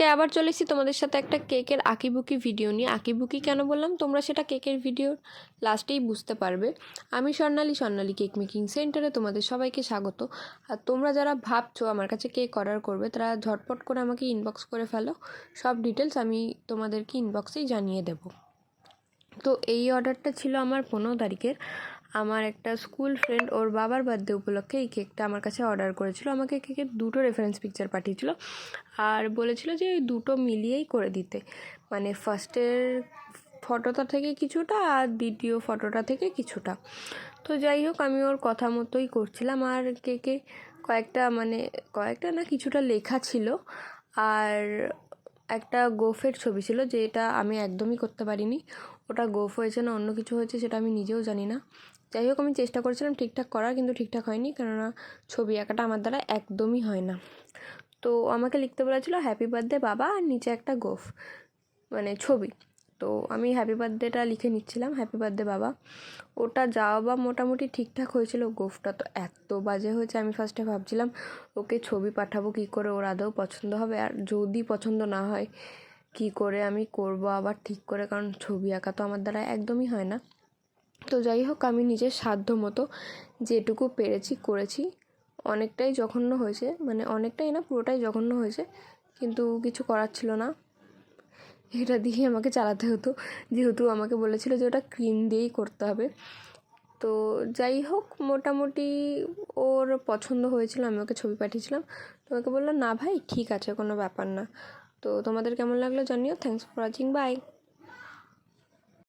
আজকে আবার চলে এসেছি তোমাদের সাথে একটা কেকের আঁকিবুকি ভিডিও নিয়ে। আঁকিবুকি কেন বললাম? তোমরা সেটা কেকের ভিডিওর লাস্টেই বুঝতে পারবে। আমি স্বর্ণালী স্বর্ণালী কেক মেকিং সেন্টারে তোমাদের সবাইকে স্বাগত। আর তোমরা যারা ভাবছ আমার কাছে কেক অর্ডার করবে, তারা ঝটপট করে আমাকে ইনবক্স করে ফেলো। সব ডিটেলস আমি তোমাদেরকে ইনবক্সেই জানিয়ে দেবো। তো এই অর্ডারটা ছিল আমার পনেরো তারিখের। আমার একটা স্কুল ফ্রেন্ড ওর বাবার বার্থডে উপলক্ষে এই কেকটা আমার কাছে অর্ডার করেছিল। আমাকে কেকের দুটো রেফারেন্স পিকচার পাঠিয়েছিল আর বলেছিল যে ওই দুটো মিলিয়েই করে দিতে। মানে ফার্স্টের ফটোটা থেকে কিছুটা আর দ্বিতীয় ফটোটা থেকে কিছুটা। তো যাই হোক, আমি ওর কথা মতোই করছিলাম। আর কেকে কয়েকটা মানে কয়েকটা না কিছুটা লেখা ছিল। আর একটা গোফের ছবি ছিল যেটা আমি একদমই করতে পারিনি। ওটা গোফ হয়েছে না অন্য কিছু হয়েছে সেটা আমি নিজেও জানি না। যাই হোক, আমি চেষ্টা করেছিলাম ঠিকঠাক করার কিন্তু ঠিকঠাক হয়নি কেননা ছবি আঁকাটা আমার দ্বারা একদমই হয় না। তো আমাকে লিখতে বলেছিলো হ্যাপি বার্থডে বাবা, আর নিচে একটা গোফ। মানে ছবি। তো আমি হ্যাপি বার্থডেটা লিখে নিচ্ছিলাম হ্যাপি বার্থডে বাবা। ওটা যাওয়া বা মোটামুটি ঠিকঠাক হয়েছিল গোফটা, তো এত বাজে হয়েছে আমি ফার্স্টে ভাবছিলাম, ওকে ছবি পাঠাবো কী করে, ওর আদৌ পছন্দ হবে? আর যদি পছন্দ না হয়, কী করে আমি করব আবার ঠিক করে? কারণ ছবি আঁকা তো আমার দ্বারা একদমই হয় না। তো যাই হোক, আমি নিজের সাধ্য মতো যেটুকু পেরেছি, করেছি। অনেকটাই জঘন্য হয়েছে মানে অনেকটাই না, পুরোটাই জঘন্য হয়েছে, কিন্তু কিছু করার ছিল না। এটা দিয়ে আমাকে চালাতে হতো। যেহেতু আমাকে বলেছিল যে ওটা ক্রিম দিয়েই করতে হবে। তো যাই হোক, মোটামুটি ওর পছন্দ হয়েছিল, আমি ওকে ছবি পাঠিয়েছিলাম। তোমাকে বলল না ভাই, ঠিক আছে, কোনো ব্যাপার না। তো তোমাদের কেমন লাগল জানিও। Thanks for watching by